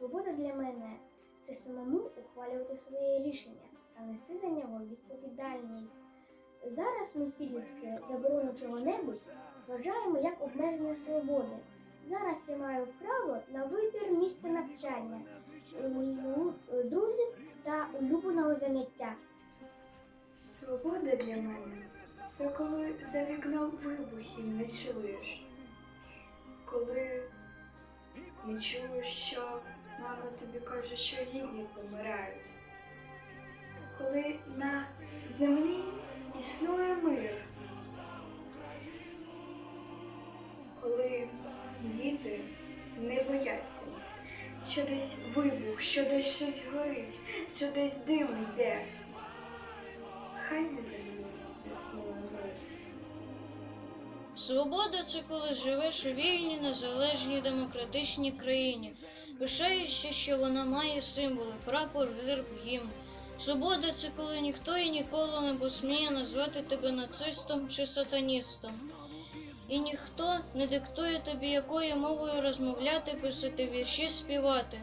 Свобода для мене це самому ухвалювати своє рішення та нести за нього відповідальність. Зараз ми, підлітки, заборону чого-небудь вважаємо як обмеження свободи. Зараз я маю право на вибір місця навчання, друзів та улюбленого заняття. Свобода для мене це коли за вікном вибухів не чуєш. Коли не чуєш, що мама тобі каже, що рідні помирають. Коли на землі існує мир. Коли діти не бояться, що десь вибух, що десь щось горить, що десь дим йде. Хай на землі існує мир. Свобода це коли живеш у вільній, незалежній демократичній країні, пишаєшся, що вона має символи, прапор, герб, гімн. Свобода це коли ніхто і ніколи не посміє назвати тебе нацистом чи сатаністом. І ніхто не диктує тобі, якою мовою розмовляти, писати вірші, співати.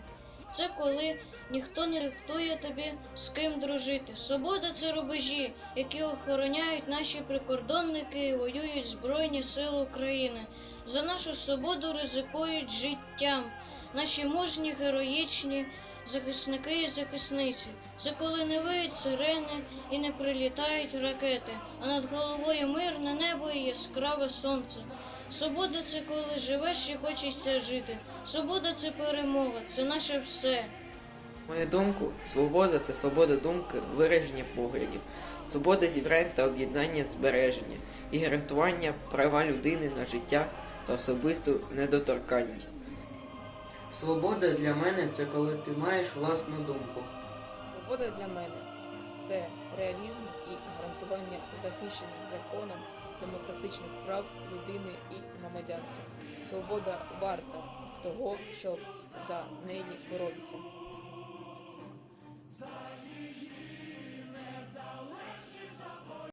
Це коли ніхто не диктує тобі, з ким дружити. Свобода це рубежі, які охороняють наші прикордонники і воюють Збройні Сили України. За нашу свободу ризикують життям. Наші мужні, героїчні захисники і захисниці. Це коли не виють сирени і не прилітають ракети, а над головою мирне небо і яскраве сонце. Свобода це коли живеш і хочеться жити. Свобода це перемога, це наше все. Мою думку, свобода це свобода думки, вираження поглядів, свобода зібрань та об'єднання збереження і гарантування права людини на життя та особисту недоторканність. Свобода для мене це коли ти маєш власну думку. Свобода для мене це реалізм і гарантування захищених законом демократичних прав людини і громадянства. Свобода варта того, щоб за неї боротися.